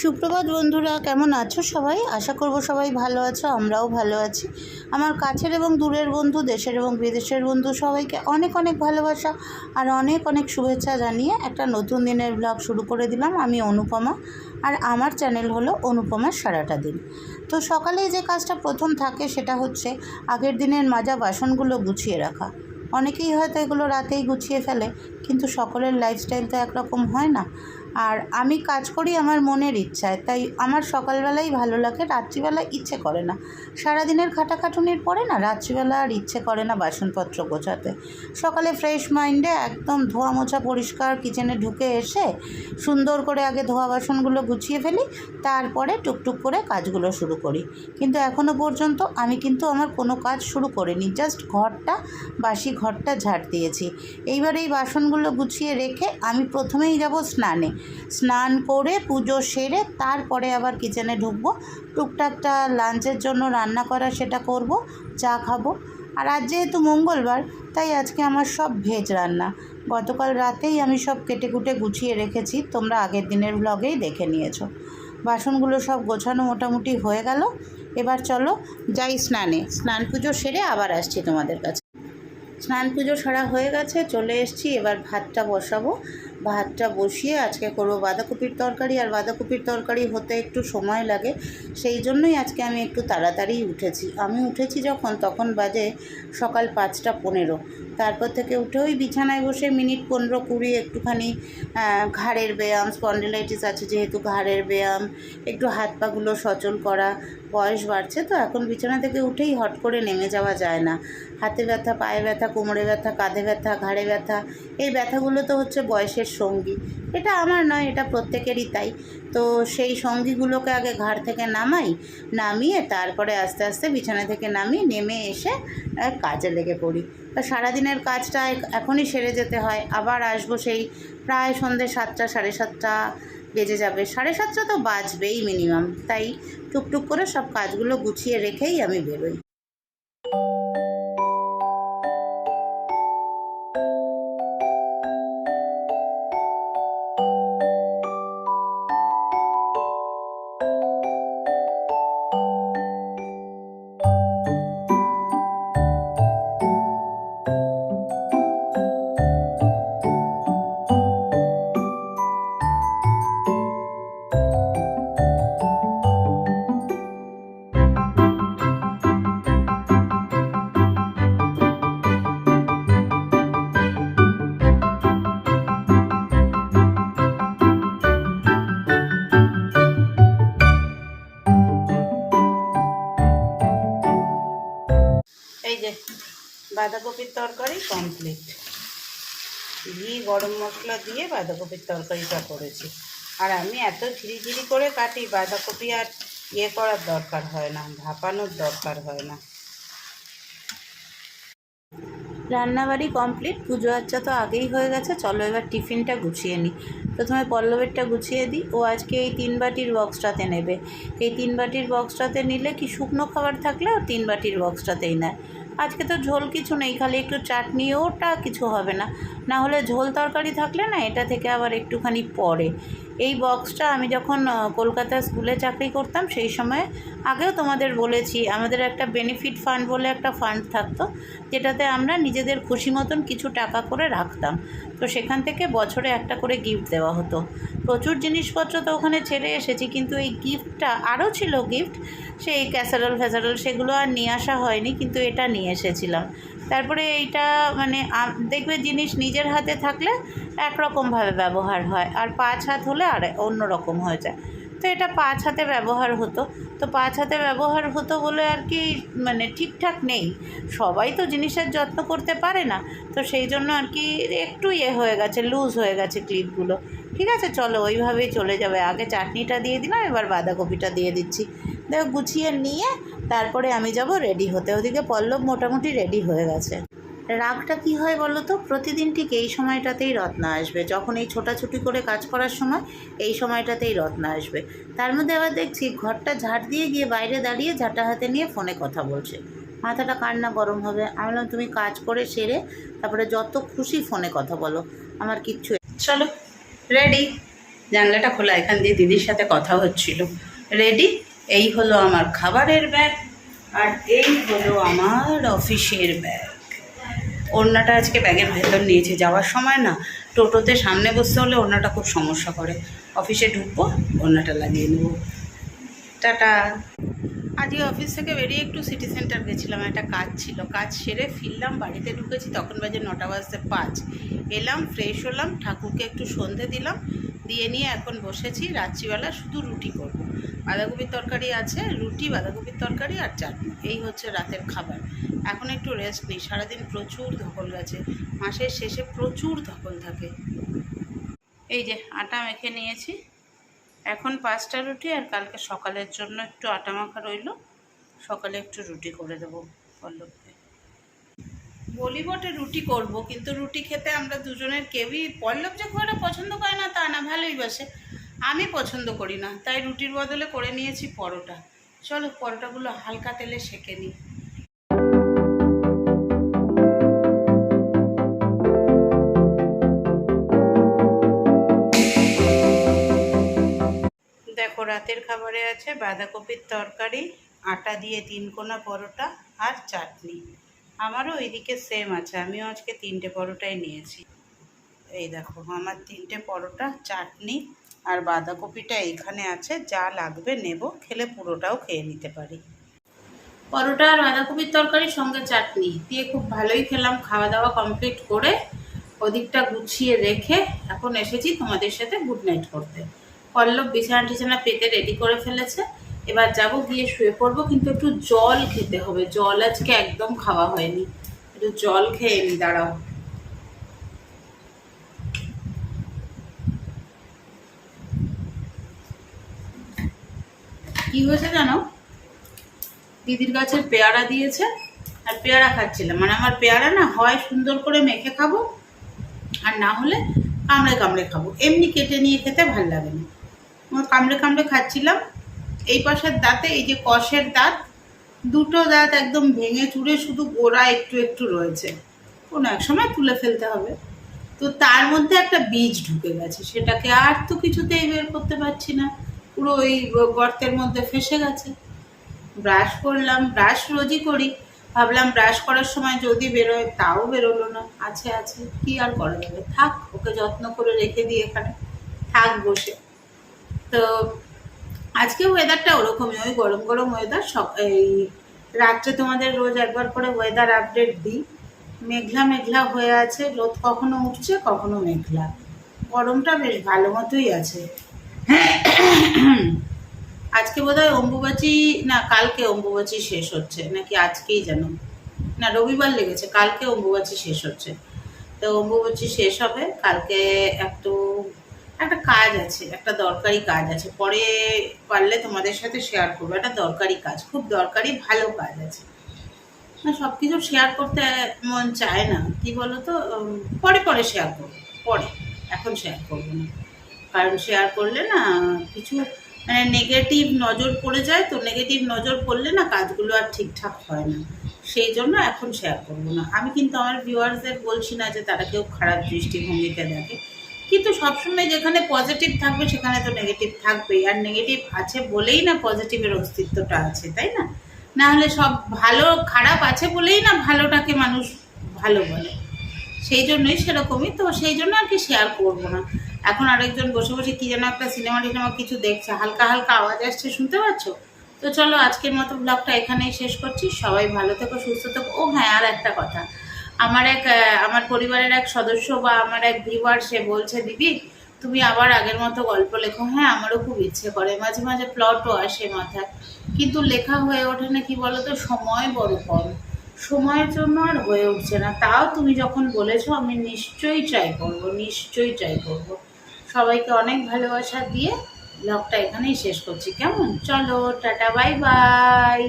সুপ্রভাত বন্ধুরা, কেমন আছো সবাই? আশা করব সবাই ভালো আছো, আমরাও ভালো আছি। আমার কাছের এবং দূরের বন্ধু, দেশের এবং বিদেশের বন্ধু সবাইকে অনেক অনেক ভালোবাসা আর অনেক অনেক শুভেচ্ছা জানিয়ে একটা নতুন দিনের ব্লগ শুরু করে দিলাম। আমি অনুপমা আর আমার চ্যানেল হলো অনুপমার সারাটা দিন। তো সকালে যে কাজটা প্রথম থাকে সেটা হচ্ছে আগের দিনের মাজা বাসনগুলো গুছিয়ে রাখা। অনেকেই হয়তো এগুলো রাতেই গুছিয়ে ফেলে, কিন্তু সকলের লাইফস্টাইল তো একরকম হয় না। আর আমি কাজ করি আমার মনের ইচ্ছায়, তাই আমার সকালবেলাই ভালো লাগে, রাত্রিবেলা ইচ্ছে করে না। সারাদিনের খাটাখাটুনির পরে না, রাত্রিবেলা আর ইচ্ছে করে না বাসনপত্র গোছাতে। সকালে ফ্রেশ মাইন্ডে একদম ধোয়া মোছা পরিষ্কার কিচেনে ঢুকে এসে সুন্দর করে আগে ধোয়া বাসনগুলো গুছিয়ে ফেলি, তারপরে টুকটুক করে কাজগুলো শুরু করি। কিন্তু এখনও পর্যন্ত আমি কিন্তু আমার কোনো কাজ শুরু করিনি, জাস্ট ঘরটা, বাসি ঘরটা ঝাড় দিয়েছি। এইবার এই বাসনগুলো গুছিয়ে রেখে আমি প্রথমেই যাব স্নানে। স্নান করে, পুজো সেরে তারপরে আবার কিচেনে ঢুকবো। টুকটাকটা লাঞ্চের জন্য রান্না করা সেটা করব, চা খাব। আর আজ যেহেতু মঙ্গলবার, তাই আজকে আমার সব ভেজ রান্না। গতকাল রাতেই আমি সব কেটে কুটে গুছিয়ে রেখেছি, তোমরা আগের দিনের ব্লগেই দেখে নিয়েছো। বাসনগুলো সব গোছানো মোটামুটি হয়ে গেল। এবার চলো যাই স্নানে। স্নান পুজো সেরে আবার আসছি তোমাদের কাছে। স্নান পুজো সারা হয়ে গেছে, চলে এসছি, এবার ভাতটা বসাবো। ভাতটা বসিয়ে আজকে করব বাঁধাকপির তরকারি, আর বাঁধাকপির তরকারি হতে একটু সময় লাগে। সেই জন্যই আজকে আমি একটু তাড়াতাড়ি উঠেছি। আমি উঠেছি যখন, তখন বাজে সকাল পাঁচটা পনেরো। তারপর থেকে উঠে ওই বিছানায় বসে মিনিট পনেরো কুড়ি একটুখানি ঘাড়ের ব্যায়াম, স্পন্ডিলাইটিস আছে যেহেতু ঘাড়ের ব্যায়াম, একটু হাত পাগুলো সচল করা, বয়স বাড়ছে তো এখন বিছানা থেকে উঠেই হট করে নেমে যাওয়া যায় না। হাতে ব্যথা, পায়ে ব্যথা, কোমরে ব্যথা, কাঁধে ব্যথা, ঘাড়ে ব্যথা, এই ব্যথাগুলো তো হচ্ছে বয়সের সঙ্গী। এটা আমার নয়, এটা প্রত্যেকেরই তাই। তো সেই সঙ্গীগুলোকে আগে ঘাড় থেকে নামাই, নামিয়ে তারপরে আস্তে আস্তে বিছানা থেকে নামি নেমে এসে কাজে লেগে পড়ি। তো সারাদিনের কাজটা এখনই সেরে যেতে হয়। আবার আসব সেই প্রায় সন্ধ্যে সাতটা, সাড়ে সাতটা বেজে যাবে। সাড়ে সাতটা তো বাজবেই মিনিমাম। তাই টুকটুক করে সব কাজগুলো গুছিয়ে রেখেই আমি বেরোই। বাঁধাকপির তরকারি কমপ্লিট ঘি, গরম মশলা দিয়ে বাঁধাকপির তরকারিটা করেছি। আর আমি এত ঝিরি ঝিরি করে কাটি, বাঁধাকপি আর ইয়ে করার দরকার হয় না, ভাপানোর দরকার হয় না। রান্নাবাড়ি কমপ্লিট পুজো আচ্ছা তো আগেই হয়ে গেছে, চলো এবার টিফিনটা গুছিয়ে নিই। প্রথমে পল্লবেরটা গুছিয়ে দিই, ও আজকে এই তিন বাটির বক্সটাতে নেবে। এই তিন বাটির বক্সটাতে নিলে কি শুকনো খাবার থাকলে ও তিন বাটির বক্সটাতেই নেয়। আজকে তো ঝোল কিছু নেই, খালি একটু চাটনি, ওটা কিছু হবে না। না হলে ঝোল তরকারি থাকলে না, এটা থেকে আবার একটুখানি পড়ে এই বক্সটা আমি যখন কলকাতা স্কুলে চাকরি করতাম, সেই সময় আগেও তোমাদের বলেছি, আমাদের একটা বেনিফিট ফান্ড বলে একটা ফান্ড থাকতো, যেটাতে আমরা নিজেদের খুশি মতন কিছু টাকা করে রাখতাম। তো সেখান থেকে বছরে একটা করে গিফট দেওয়া হতো। প্রচুর জিনিসপত্র তো ওখানে ছেড়ে এসেছি, কিন্তু এই গিফটটা আরও ছিল গিফট সেই ক্যাসারল ফ্যাসারল সেগুলো আর নিয়ে আসা হয়নি, কিন্তু এটা নিয়ে এসেছিলাম। তারপরে এইটা মানে দেখবে জিনিস নিজের হাতে থাকলে একরকমভাবে ব্যবহার হয়, আর পাঁচ হাত হলে আর অন্য রকম হয়ে যায়। তো এটা পাঁচ হাতে ব্যবহার হতো। তো পাঁচ হাতে ব্যবহার হতো বলে আর কি মানে ঠিকঠাক নেই। সবাই তো জিনিসের যত্ন করতে পারে না। তো সেই জন্য আর কি একটু ইয়ে হয়ে গেছে, লুজ হয়ে গেছে ক্লিপগুলো। ঠিক আছে, চলো ওইভাবেই চলে যাবে। আগে চাটনিটা দিয়ে দিলাম, এবার বাঁধাকপিটা দিয়ে দিচ্ছি। দেখো, গুছিয়ে নিয়ে তারপরে আমি যাব রেডি হতে। ওদিকে পল্লব মোটামুটি রেডি হয়ে গেছে। রাগটা কি হয় বলো তো? প্রতিদিন ঠিক এই সময়টাতেই রত্না আসবে। যখন এই ছোটাছুটি করে কাজ করার সময় এই সময়টাতেই রত্না আসবে। তার মধ্যে আবার দেখছি ঘরটা ঝাড় দিয়ে গিয়ে বাইরে দাঁড়িয়ে ঝাঁটা হাতে নিয়ে ফোনে কথা বলছে। মাথাটা কার না গরম হবে? আমি বললাম, তুমি কাজ করে সেরে তারপরে যত খুশি ফোনে কথা বলো। আমার কিচ্ছু চলো রেডি জানলাটা খোলা, এখান দিয়ে দিদির সাথে কথা হচ্ছিল। রেডি এই হলো আমার খাবারের ব্যাগ আর এই হলো আমার অফিসের ব্যাগ ওড়নাটা আজকে ব্যাগের ভেতর নিয়েছে, যাওয়ার সময় না টোটোতে সামনে বসতে হলে ওড়নাটা খুব সমস্যা করে। অফিসে ঢুকবো, ওড়নাটা লাগিয়ে নেব। টাটা। আজকে অফিস থেকে বেরিয়ে একটু সিটি সেন্টার গেছিলাম, একটা কাজ ছিল। কাজ সেরে ফিরলাম, বাড়িতে ঢুকেছি, তখন বাজে নটা বাজতে পাঁচ। এলাম ফ্রেশ হলাম, ঠাকুরকে একটু সন্ধে দিলাম, দিয়ে নিয়ে এখন বসেছি, রাত্রিবেলা শুধু রুটি করব। বাঁধাকপির তরকারি আছে, রুটি, বাঁধাকপির তরকারি আর চাটনি। এই হচ্ছে রাতের খাবার। এখন একটু রেস্ট নিই। সারাদিন প্রচুর ধকল গেছে। মাসের শেষে প্রচুর ধকল থাকে। এই যে আটা মেখে নিয়েছি। এখন পাঁচটা রুটি আর কালকে সকালের জন্য একটু আটা মাখা রইল। সকালে একটু রুটি করে দেবো পল্লবকে। বলি বটে, রুটি করব। কিন্তু রুটি খেতে আমরা দুজনের কেউই পল্লব যে খুব পছন্দ করে না, তা না, ভালোই বাসে। আমি পছন্দ করি না, তাই রুটির বদলে করে নিয়েছি পরোটা। চলো পরোটাগুলো হালকা তেলে সেকে নিই। দেখো রাতের খাবারে আছে বাঁধাকপির তরকারি, আটা দিয়ে তিন কোনা পরোটা আর চাটনি। আমারও ওইদিকে সেম আছে, আমিও আজকে তিনটে পরোটাই নিয়েছি। এই দেখো, আমার তিনটে পরোটা, চাটনি আর বাঁধাকপিটা এইখানে আছে, যা লাগবে নেব, খেলে পুরোটাও খেয়ে নিতে পারি। পরোটা আর বাঁধাকপির তরকারির সঙ্গে চাটনি। দিয়ে খুব ভালোই খেলাম, খাওয়া দাওয়া কমপ্লিট করে ওদিকটা গুছিয়ে রেখে এখন এসেছি তোমাদের সাথে গুড নাইট করতে। পল্লব বিছানা টিছানা পেতে রেডি করে ফেলেছে। এবার যাব, গিয়ে শুয়ে পড়ব, কিন্তু একটু জল খেতে হবে। জল আজকে একদম খাওয়া হয়নি। একটু জল খেয়ে নি, দাঁড়াও। কি হয়েছে জানো? দিদির গাছের পেয়ারা দিয়েছে আর পেয়ারা খাচ্ছিলাম। মানে আমার পেয়ারা না হয় সুন্দর করে মেখে খাব আর না হলে কামড়ে কামড়ে খাব। এমনি কেটে নিয়ে খেতে ভালো লাগে না। আমার কামড়ে কামড়ে খাচ্ছিলাম। এই পাশের দাঁতে, এই যে কষের দাঁত, দুটো দাঁত একদম ভেঙে চুড়ে শুধু গোড়া একটু একটু রয়েছে। কোনো এক সময় তুলে ফেলতে হবে। তো তার মধ্যে একটা বীজ ঢুকে গেছে। সেটাকে আর তো কিছুতেই বের করতে পারছি না। পুরো ওই গর্তের মধ্যে ফেসে গেছে। ব্রাশ করলাম, ব্রাশ রোজই করি। ভাবলাম ব্রাশ করার সময় যদি বেরোয়, তাও বেরোলো না। আছে আছে, কি আর করা যাবে? থাক, ওকে যত্ন করে রেখে দিই এখানে। থাক বসে। তো আজকে ওয়েদারটা ওরকমই, ওই গরম গরম ওয়েদার সব, এই রাত্রে তোমাদের রোজ একবার করে ওয়েদার আপডেট দিই। মেঘলা মেঘলা হয়ে আছে। রোদ কখনো উঠছে, কখনো মেঘলা। গরমটা বেশ ভালো মতোই আছে। আজকে বোধহয় অম্বুবাচী, না, কালকে অম্বুবাচী শেষ হচ্ছে, নাকি আজকেই যেন না, রবিবার লেগেছে, কালকে অম্বুবাচী শেষ হচ্ছে। তো অম্বুবাচী শেষ হবে, কালকে একটু, একটা কাজ আছে, একটা দরকারি কাজ আছে, পরে পারলে তোমাদের সাথে শেয়ার করব, একটা দরকারি কাজ, খুব দরকারি, ভালো কাজ আছে। না সব কিছু শেয়ার করতে মন চায় না, কি বলো তো পরে পরে শেয়ার করব, পরে, এখন শেয়ার করব না। কারণ শেয়ার করলে না কিছু মানে নেগেটিভ নজর পড়ে যায় তো নেগেটিভ নজর পড়লে না কাজগুলো আর ঠিকঠাক হয় না। সেই জন্য এখন শেয়ার করব না। আমি কিন্তু আমার ভিউয়ার্সদের বলছি না যে তারা কেউ খারাপ দৃষ্টিভঙ্গিতে দেখে। কিন্তু সবসময় যেখানে পজিটিভ থাকবে সেখানে তো নেগেটিভ থাকবেই। আর নেগেটিভ আছে বলেই না পজিটিভের অস্তিত্বটা আছে, তাই না? না হলে সব ভালো খারাপ আছে বলেই না ভালোটাকে মানুষ ভালো বলে। সেই জন্যই সেরকমই। তো সেই জন্য আর কি শেয়ার করব না। এখন আরেকজন বসে বসে কি যেন একটা সিনেমা টিনেমা কিছু দেখছে, হালকা হালকা আওয়াজ আসছে, শুনতে পাচ্ছ? তো চলো আজকের মতো ব্লগটা এখানেই শেষ করছি, সবাই ভালো থেকো, সুস্থ থেকো। ও হ্যাঁ আর একটা কথা, আমার এক আমার পরিবারের এক সদস্য বা আমার এক ভিউয়ার সে বলছে, দিদি, তুমি আবার আগের মতো গল্প লেখো। হ্যাঁ আমারও খুব ইচ্ছে করে, মাঝে মাঝে প্লটও আসে মাথায়। কিন্তু লেখা হয়ে ওঠে না, কি বলো তো সময় বড় কম। সময়ের জন্য আর হয়ে উঠছে না। তাও তুমি যখন বলেছ, আমি নিশ্চয়ই ট্রাই করব, নিশ্চয়ই ট্রাই করব। সবাইকে অনেক ভালোবাসা দিয়ে ব্লগটা এখানেই শেষ করছি। কেমন? চলো টাটা বাই বাই।